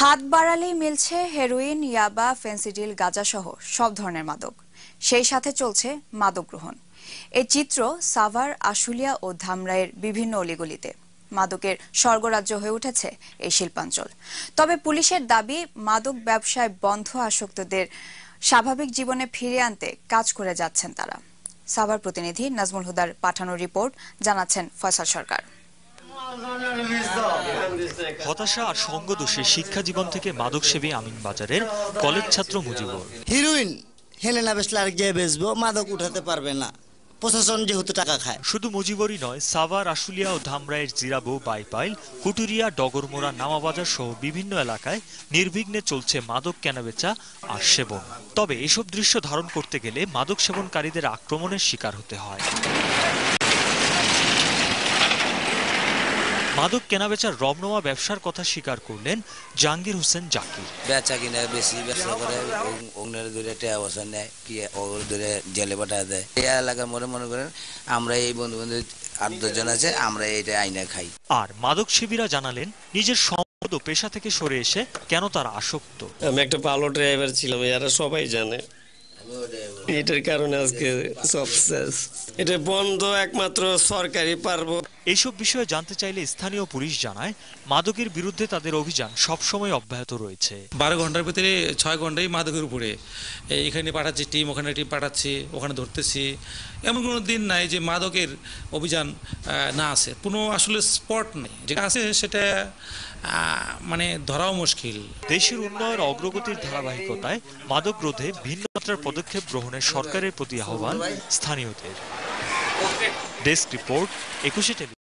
হাত বাড়ালেই মিলছে হেরোইন, ইয়াবা ফেন্সিডিল গাঁজাসহ সব ধরনের মাদক। সেই সাথে চলছে মাদক গ্রহণ। এই চিত্র সাভার, আশুলিয়া ও ধামরাইয়ের বিভিন্ন অলিগলিতে। মাদকের স্বর্গরাজ্য হয়ে উঠেছে এই শিল্পাঞ্চল। তবে পুলিশের দাবি, মাদক ব্যবসায় বন্ধ আসক্তদের স্বাভাবিক জীবনে ফিরিয়ে আনতে কাজ করে যাচ্ছেন তারা। সাভার প্রতিনিধি নাজমুল হুদার পাঠানো রিপোর্ট জানাচ্ছেন ফয়সাল সরকার। হতাশা আর সঙ্গদোষে শিক্ষা জীবন থেকে মাদকসেবী আমিন বাজারের কলেজ ছাত্র মুজিবুর। হিরোইন হেলেনা বেসলে আর গিয়ে বেচবো মাদক উঠাতে পারবে না। প্রশাসন যেহেতু টাকা খায়। শুধু মুজিবরই নয় সাভার আশুলিয়া ও ধামরাইয়ের জিরাবো বাইপাইল কুটুরিয়া ডগরমোড়া নামাবাজার সহ বিভিন্ন এলাকায় নির্বিঘ্নে চলছে মাদক কেনাবেচা আর সেবন। তবে এসব দৃশ্য ধারণ করতে গেলে মাদক সেবনকারীদের আক্রমণের শিকার হতে হয়। মাদক কেনাবেচার রমনমা ব্যবসার কথা স্বীকার করলেন জাহাঙ্গীর হোসেন জাকির। বেচা কিনা বেশি ব্যবসা করে অগ্নের টাকা বছর নেয় কি ওগুলো ধরে জেলে পাঠা দেয়। এই এলাকার মনে মনে করেন আমরা এই বন্ধু বন্ধু আট দশজন আছে আমরা এটা আইনা খাই। আর মাদক সেবীরা জানালেন নিজের সম্পদ ও পেশা থেকে সরে এসে কেন তারা আসক্ত? আমি একটা ভালো ড্রাইভার ছিলাম এরা সবাই জানে। এটার কারণে আজকে সব শেষ। এটা বন্ধ একমাত্র সরকারি পারব। এইসব বিষয়ে জানতে চাইলে স্থানীয় পুলিশ জানায় মাদকের বিরুদ্ধে তাদের অভিযান সবসময় অব্যাহত রয়েছে। বারো ঘণ্টার ভিতরে ছয় ঘন্টাই মাদকের উপরে। এখানে পাঠাচ্ছি টিম ওখানে টিম পাঠাচ্ছি ওখানে ধরতেছি। এমন কোনো দিন নাই যে মাদকের অভিযান না আছে কোনো আসলে স্পট নেই। যেটা আছে সেটা আহ, মানে ধরাও মুশকিল। দেশের উন্নয়ন অগ্রগতির ধারাবাহিকতায় মাদক রোধে ভিন্ন মাত্রার পদক্ষেপ গ্রহণের সরকারের প্রতি আহ্বান স্থানীয়দের। ডেস্ক রিপোর্ট একুশে